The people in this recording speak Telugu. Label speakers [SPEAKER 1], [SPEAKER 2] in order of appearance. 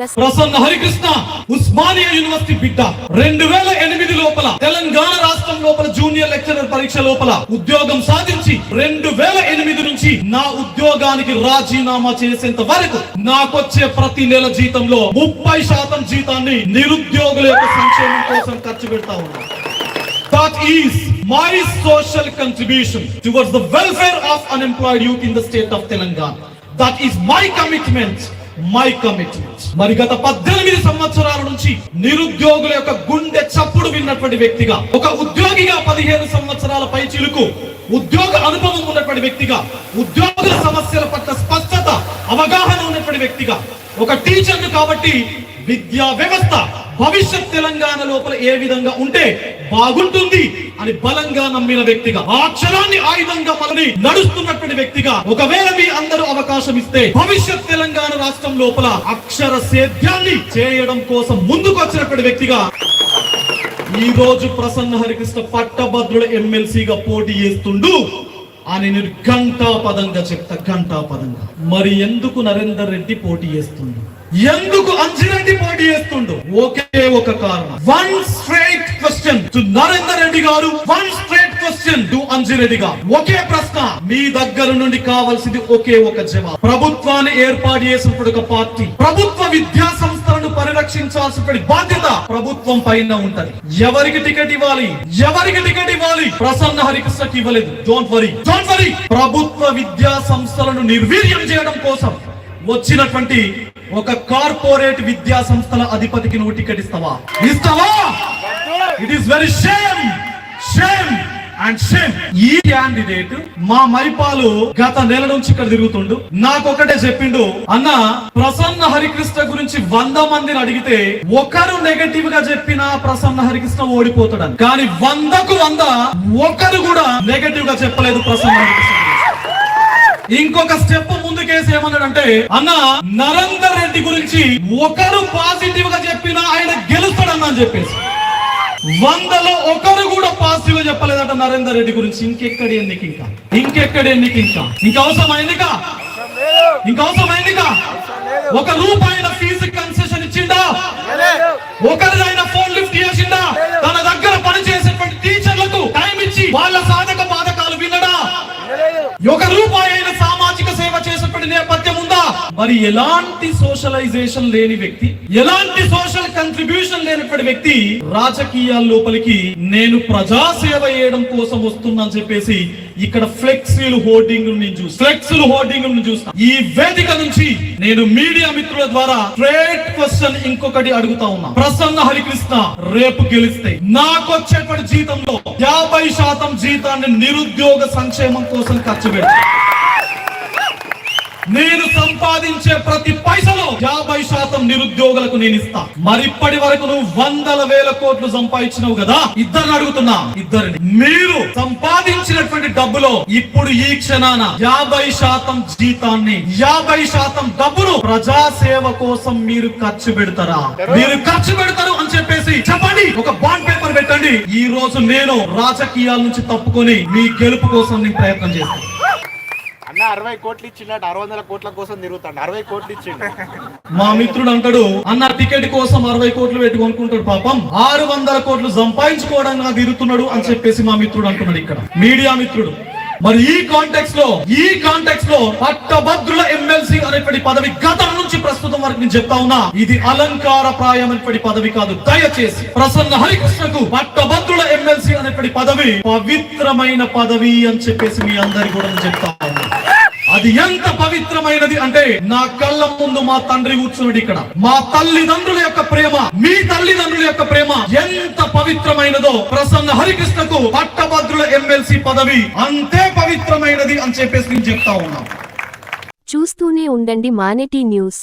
[SPEAKER 1] ప్రస్
[SPEAKER 2] ప్రసన్న హరికృష్ణ ఉస్మానియా యూనివర్సిటీ బిడ్డ. రెండు వేల ఎనిమిది లోపల తెలంగాణ రాష్ట్రం లోపల జూనియర్ లెక్చరర్ పరీక్ష లోపల ఉద్యోగం సాధించి రెండు వేల ఎనిమిది నుంచి నా ఉద్యోగానికి రాజీనామా చేసేంత వరకు నాకొచ్చే ప్రతి నెల జీతంలో ముప్పై శాతం జీతాన్ని నిరుద్యోగుల యొక్క సంక్షేమం కోసం ఖర్చు పెడతా ఉన్నా. That is my social contribution towards the welfare of unemployed youth in the state of Telangana that is my commitment my commitment మరి గత పద్దెనిమిది సంవత్సరాల నుంచి నిరుద్యోగుల యొక్క గుండె చప్పుడు విన్నటువంటి వ్యక్తిగా ఒక ఉద్యోగిగా పదిహేను సంవత్సరాల పై చిలుకు ఉద్యోగ అనుభవం ఉన్నటువంటి వ్యక్తిగా ఉద్యోగుల సమస్యల పట్ల స్పష్టత అవగాహన ఉన్నటువంటి వ్యక్తిగా ఒక టీచర్ కాబట్టి విద్యా వ్యవస్థ భవిష్యత్ తెలంగాణ లోపల ఏ విధంగా ఉంటే బాగుంటుంది అని బలంగా నమ్మిన వ్యక్తిగా ఆ క్షణాన్ని ఆయుధంగా మనని నడుస్తున్నటువంటి వ్యక్తిగా ఒకవేళ మీ అందరూ అవకాశం ఇస్తే భవిష్యత్ తెలంగాణ రాష్ట్రం లోపల అక్షర సేద్యాన్ని చేయడం కోసం ముందుకు వచ్చినటువంటి వ్యక్తిగా ఈ రోజు ప్రసన్న హరికృష్ణ పట్టభద్రుడు ఎమ్మెల్సీగా పోటీ చేస్తుండు. అని నేను గంటా పదంగా చెప్తా గంటా పదంగా. మరి ఎందుకు నరేందర్ రెడ్డి పోటీ చేస్తుండు? ఎందుకు అంజిరెడ్డి పోటీ చేస్తుండు? ఒకే ఒక కారణం. One straight question to Narender Reddy గారు one straight question to Anji Reddy గారు ఒకే ప్రశ్న మీ దగ్గర నుండి కావాల్సింది ఒకే ఒక జవాబు. ప్రభుత్వాన్ని ఏర్పాటు చేసినప్పుడు ఒక పార్టీ. ప్రభుత్వ విద్యా సంస్థలను పరిరక్షించాల్సిన బాధ్యత ప్రభుత్వం పైన ఉంటది. ఎవరికి టికెట్ ఇవ్వాలి? ఎవరికి టికెట్ ఇవ్వాలి? ప్రసన్న హరికృష్ణకి ఇవ్వలేదు. డోంట్ వరీ డోంట్ వరీ ప్రభుత్వ విద్యా సంస్థలను నిర్వీర్యం చేయడం కోసం వచ్చినటువంటి ఒక కార్పొరేట్ విద్యా సంస్థల అధిపతికి నువ్వు టికెట్ ఇస్తావా? ఇస్తావా? It is very shame shame and same ఈ క్యాండిడేట్ మా మైపాలు గత నెల నుంచి ఇక్కడ తిరుగుతుండు. నాకు ఒకటే చెప్పిండు అన్న ప్రసన్న హరికృష్ణ గురించి వంద మందిని అడిగితే ఒకరు నెగటివ్గా చెప్పినా ప్రసన్న హరికృష్ణ ఓడిపోతాడని. కానీ వందకు వంద ఒకరు కూడా నెగటివ్గా చెప్పలేదు ప్రసన్న హరికృష్ణ. ఇంకొక స్టెప్ ముందుకేసి ఏమన్నాడంటే అన్న నరేందర్ రెడ్డి గురించి ఒకరు పాజిటివ్గా చెప్పినా ఆయన గెలుస్తాడన్నా అని చెప్పేసి. వందలో ఒకరు కూడా పాజిటివ్గా చెప్పలేదట నరేందర్ రెడ్డి గురించి. ఇంకెక్కడ ఎన్నిక ఇంకా? ఇంకెక్కడ ఎన్నిక ఇంకా? ఇంకా అవసరం ఎన్నిక ఇంకా అవసరం ఎన్నిక ఒక రూపాయల ఫీజు కన్సెషన్ ఇచ్చిండా? మరి ఎలాంటి సోషలైజేషన్ లేని వ్యక్తి ఎలాంటి సోషల్ కంట్రిబ్యూషన్ లేనటువంటి వ్యక్తి రాజకీయాల లోపలికి నేను ప్రజా సేవ చేయడం కోసం వస్తున్నా అని చెప్పేసి ఇక్కడ ఫ్లెక్సీలు హోర్డింగ్ నేను చూసి ఫ్లెక్సీలు హోర్డింగ్ చూస్తా. ఈ వేదిక నుంచి నేను మీడియా మిత్రుల ద్వారా స్ట్రేట్ క్వశ్చన్ ఇంకొకటి అడుగుతా ఉన్నా. ప్రసన్న హరికృష్ణ రేపు గెలిస్తే నాకు వచ్చేటువంటి జీతంలో యాభై శాతం జీతాన్ని నిరుద్యోగ సంక్షేమం కోసం ఖర్చు పెడతాను నేను సంపాదించే ప్రతి పైసలో యాభై శాతం నిరుద్యోగులకు నేను ఇస్తా. మరిప్పటి వరకు నువ్వు వందల వేల కోట్లు సంపాదించినావు కదా? ఇద్దరిని అడుగుతున్నా. ఇద్దరిని. మీరు సంపాదించినటువంటి డబ్బులో ఇప్పుడు ఈ క్షణాన యాభై శాతం జీతాన్ని యాభై శాతం డబ్బును ప్రజాసేవ కోసం మీరు ఖర్చు పెడతారా? మీరు ఖర్చు పెడతారు అని చెప్పేసి చెప్పండి. ఒక బాండ్ పేపర్ పెట్టండి. ఈ రోజు నేను రాజకీయాల నుంచి తప్పుకొని మీ గెలుపు కోసం నేను ప్రయత్నం చేస్తాను.
[SPEAKER 3] అన్న అరవై కోట్లు ఇచ్చిండట ఆరు వందల కోట్ల కోసం తిరుగుతాడు. అరవై కోట్లు ఇచ్చిండు.
[SPEAKER 2] మా మిత్రుడు అంటాడు అన్న టికెట్ కోసం అరవై కోట్లు పెట్టి కొనుక్కుంటాడు పాపం. ఆరు వందల కోట్లు సంపాదించుకోవడానికి తిరుగుతున్నాడు అని చెప్పేసి మా మిత్రుడు అంటున్నాడు ఇక్కడ. మీడియా మిత్రుడు. మరి ఈ కాంటెక్స్లో ఈ కాంటెక్స్లో పట్టభద్రుల ఎమ్మెల్సీ అనేటువంటి పదవి గతం నుంచి ప్రస్తుతం వరకు నేను చెప్తా ఉన్నా ఇది అలంకార ప్రాయమైనటువంటి పదవి కాదు. దయచేసి ప్రసన్న హరికృష్ణకు పట్టభద్రుల ఎమ్మెల్సీ అనేటువంటి పదవి పవిత్రమైన పదవి అని చెప్పేసి మీ అందరి కూడా నేను చెప్తా అది ఎంత పవిత్రమైనది అంటే నా కళ్ళ ముందు మా తండ్రి కూర్చున్నాడు ఇక్కడ. మా తల్లిదండ్రుల యొక్క ప్రేమ మీ తల్లిదండ్రుల యొక్క ప్రేమ ఎంత పవిత్రమైనదో ప్రసన్న హరికృష్ణకు పట్టభద్రుల ఎమ్మెల్సీ పదవి అంతే పవిత్రమైనది అని చెప్పేసి నేను చెప్తా ఉన్నాం.
[SPEAKER 1] చూస్తూనే ఉండండి మానేటి న్యూస్.